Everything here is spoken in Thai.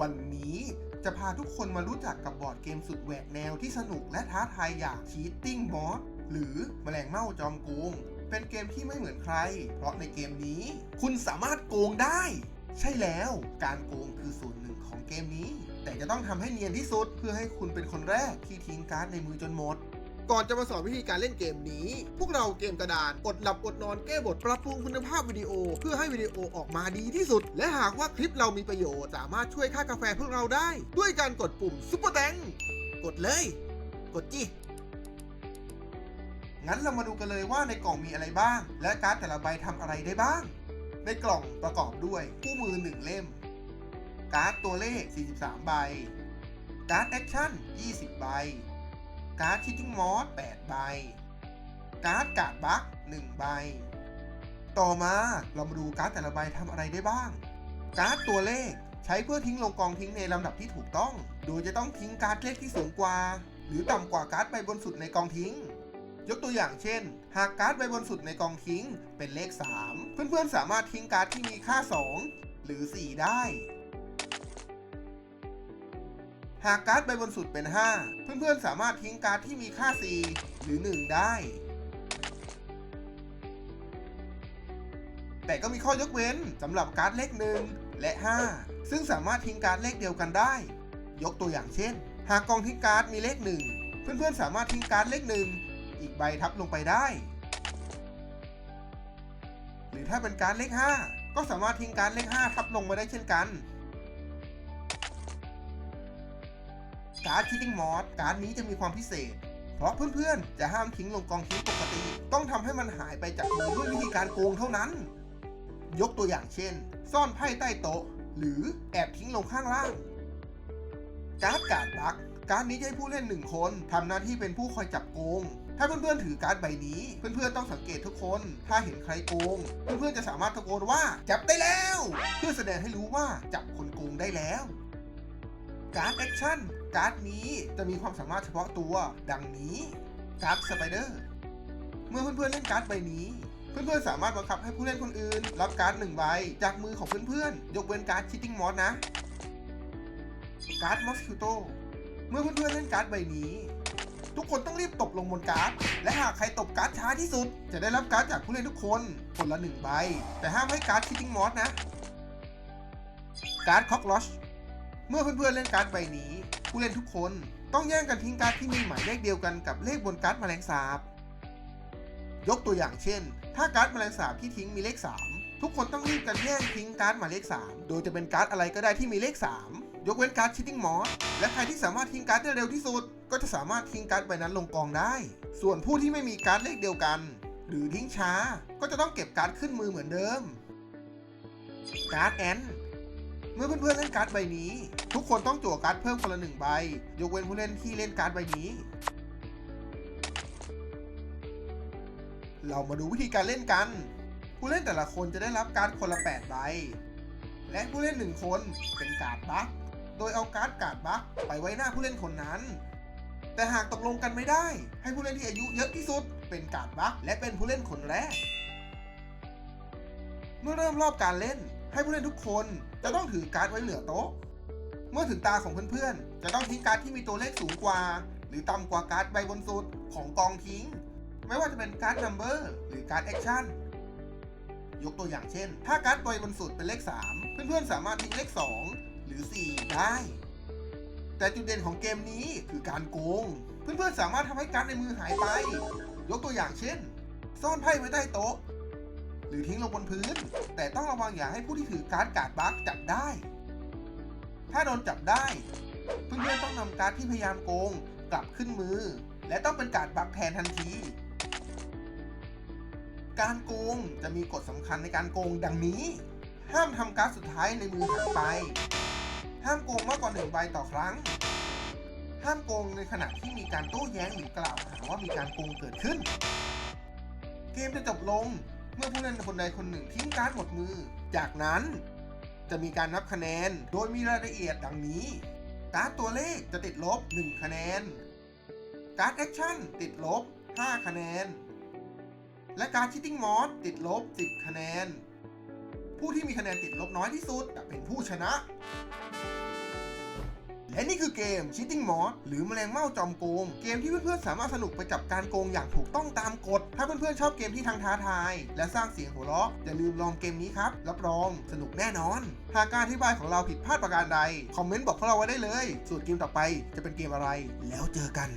วันนี้จะพาทุกคนมารู้จักกับบอร์ดเกมสุดแหวกแนวที่สนุกและท้าทายอย่าง Cheating Mod หรือแมลงเม่าจอมโกง เป็นเกมที่ไม่เหมือนใคร เพราะในเกมนี้ คุณสามารถโกงได้ ใช่แล้วการโกงคือส่วนหนึ่งของเกมนี้ แต่จะต้องทำให้เนียนที่สุดเพื่อให้คุณเป็นคนแรกที่ทิ้งการ์ดในมือจนหมด ก่อนจะมาสอนวิธีการเล่นเกมนี้ พวกเราเกมกระดาน อดหลับอดนอนแก้บทปรับปรุงคุณภาพวิดีโอ เพื่อให้วิดีโอออกมาดีที่สุด และหากว่าคลิปเรามีประโยชน์สามารถช่วยค่ากาแฟพวกเราได้ ด้วยการกดปุ่มซุปเปอร์แตงกดเลย กดจิงั้นเรามาดูกันเลยว่าในกล่องมีอะไรบ้าง และการ์ดแต่ละใบทำอะไรได้บ้าง ในกล่องประกอบด้วยคู่มือ 1 เล่ม การ์ดตัวเลข 43 ใบ การ์ดแอคชั่น 20 ใบ การ์ดชิตติ้งมอส8ใบ การ์ดกาดบัค1ใบ ต่อมาเรามาดูการ์ดแต่ละใบทำอะไรได้บ้าง การ์ดตัวเลขใช้เพื่อทิ้งลงกองทิ้งในลำดับที่ถูกต้อง โดยจะต้องทิ้งการ์ดเลขที่สูงกว่า หรือต่ำกว่าการ์ดใบบนสุดในกองทิ้ง ยกตัวอย่างเช่น หากการ์ดใบบนสุดในกองทิ้งเป็นเลข 3 เพื่อนๆสามารถทิ้งการ์ดที่มีค่า 2 หรือ 4 ได้ หากการ์ดใบบนสุดเป็น 5 เพื่อนๆ สามารถทิ้งการ์ดที่มีค่า 4 หรือ 1 ได้ แต่ก็มีข้อยกเว้นสำหรับการ์ดเลข 1 และ 5 ซึ่งสามารถทิ้งการ์ดเลขเดียวกันได้ ยกตัวอย่างเช่น หากกองทิ้งการ์ดมีเลข 1 เพื่อนๆ สามารถทิ้งการ์ดเลข 1 อีกใบทับลงไปได้ หรือถ้าเป็นการ์ดเลข 5 ก็สามารถทิ้งการ์ดเลข 5 ทับลงมาได้เช่นกัน การ์ดคิดดิ้งมอสการ์ดนี้จะมีความพิเศษ เพราะเพื่อนๆ จะห้ามทิ้งลงกองทิ้งปกติ ต้องทำให้มันหายไปจากมือด้วยวิธีการโกงเท่านั้น ยกตัวอย่างเช่น ซ่อนไพ่ใต้โต๊ะ หรือแอบทิ้งลงข้างล่าง การ์ดการ์ดบักการ์ดนี้จะให้ผู้เล่นหนึ่งคนทำหน้าที่เป็นผู้คอยจับโกงถ้าเพื่อนๆถือการ์ดใบนี้ เพื่อนๆต้องสังเกตทุกคน ถ้าเห็นใครโกง เพื่อนๆจะสามารถตะโกนว่า จับได้แล้ว เพื่อแสดงให้รู้ว่าจับคนโกงได้แล้ว การ์ดแอคชั่นการ์ดนี้จะมีความสามารถเฉพาะตัว ดังนี้การ์ดสไปเดอร์เมื่อเพื่อนๆเล่นการ์ดใบนี้เพื่อนๆสามารถบังคับให้ผู้เล่นคนอื่น รับการ์ดหนึ่งใบจากมือของเพื่อนๆ ยกเว้นการ์ดชิตติ้งมอสนะ การ์ดมอสคิวโตเมื่อเพื่อนๆเล่นการ์ดใบนี้ ทุกคนต้องรีบตบลงบนการ์ด และหากใครตบการ์ดช้าที่สุด จะได้รับการ์ดจากผู้เล่นทุกคนคนละหนึ่งใบ แต่ห้ามให้การ์ดชิตติ้งมอสนะ การ์ดคอกลอช มื่อเพื่อนๆเล่นการ์ดใบนี้ ผู้เล่นทุกคนต้องแย่งกันทิ้งการ์ดที่มีหมายเลขเดียวกันกับเลขบนการ์ดแมลงสาบ ยกตัวอย่างเช่น ถ้าการ์ดแมลงสาบที่ทิ้งมีเลข 3 ทุกคนต้องรีบกันแย่งทิ้งการ์ดหมายเลข 3 โดยจะเป็นการ์ดอะไรก็ได้ที่มีเลข 3 ยกเว้นการ์ดชิตติ้งมอสและใครที่สามารถทิ้งการ์ดได้เร็วที่สุด ก็จะสามารถทิ้งการ์ดใบนั้นลงกองได้ ส่วนผู้ที่ไม่มีการ์ดเลขเดียวกัน หรือทิ้งช้า ก็จะต้องเก็บการ์ดขึ้นมือเหมือนเดิมการ์ดแอน เมื่อเพื่อนๆเล่นการ์ดใบนี้ ทุกคนต้องจั่วการ์ดเพิ่มคนละหนึ่งใบ ยกเว้นผู้เล่นที่เล่นการ์ดใบนี้ เรามาดูวิธีการเล่นกัน ผู้เล่นแต่ละคนจะได้รับการ์ดคนละ 8 ใบ และผู้เล่นหนึ่งคนเป็นการ์ดบัคโดยเอาการ์ดการ์ดบัคไปไว้หน้าผู้เล่นคนนั้น แต่หากตกลงกันไม่ได้ ให้ผู้เล่นที่อายุเยอะที่สุด เป็นการ์ดบัคและเป็นผู้เล่นคนแรก เมื่อเริ่มรอบการเล่น ให้ผู้เล่นทุกคน จะต้องถือการ์ดไว้เหนือโต๊ะ เมื่อถึงตาของเพื่อนๆ จะต้องทิ้งการ์ดที่มีตัวเลขสูงกว่า หรือต่ำกว่าการ์ดใบบนสุดของกองทิ้ง ไม่ว่าจะเป็นการ์ดนัมเบอร์หรือการ์ดแอคชั่นยกตัวอย่างเช่น ถ้าการ์ดใบบนสุดเป็นเลข 3 เพื่อนๆ สามารถทิ้งเลข 2 หรือ 4 ได้ แต่จุดเด่นของเกมนี้คือการโกง เพื่อนๆ สามารถทำให้การ์ดในมือหายไป ยกตัวอย่างเช่น ซ่อนไพ่ไว้ใต้โต๊ะ รือทิ้งลงบนพื้น แต่ต้องระวังอย่าให้ผู้ที่ถือการ์ดการ์ดบัคจับได้ ถ้าโดนจับได้ เพื่อนๆต้องนำการ์ดที่พยายามโกงกลับขึ้นมือ และต้องเป็นการ์ดบัคแทนทันที การโกงจะมีกฎสำคัญในการโกงดังนี้ ห้ามทำการ์ดสุดท้ายในมือหายไป ห้ามโกงมากกว่าหนึ่งใบต่อครั้ง ห้ามโกงในขณะที่มีการโต้แย้งหรือกล่าวหาว่ามีการโกงเกิดขึ้นเกมจะจบลง เมื่อผู้เล่นคนใดคนหนึ่งทิ้งการ์ดหมดมือ จากนั้นจะมีการนับคะแนน โดยมีรายละเอียดดังนี้ การ์ดตัวเลขจะติดลบ 1 คะแนน การ์ดแอคชั่นติดลบ 5 คะแนน และการชิตติ้งมอสติดลบ 10 คะแนน ผู้ที่มีคะแนนติดลบน้อยที่สุดจะเป็นผู้ชนะ และนี่คือเกม Cheating Mod หรือแมลงเม่าจอมโกง เกมที่เพื่อนๆสามารถสนุกไปกับการโกงอย่างถูกต้องตามกฎ ถ้าเพื่อนๆชอบเกมที่ทั้งท้าทาย และสร้างเสียงหัวเราะอย่าลืมลองเกมนี้ครับ รับรองสนุกแน่นอน หากการอธิบายของเราผิดพลาดประการใด คอมเมนต์บอกพวกเราไว้ได้เลย ส่วนเกมต่อไปจะเป็นเกมอะไร แล้วเจอกัน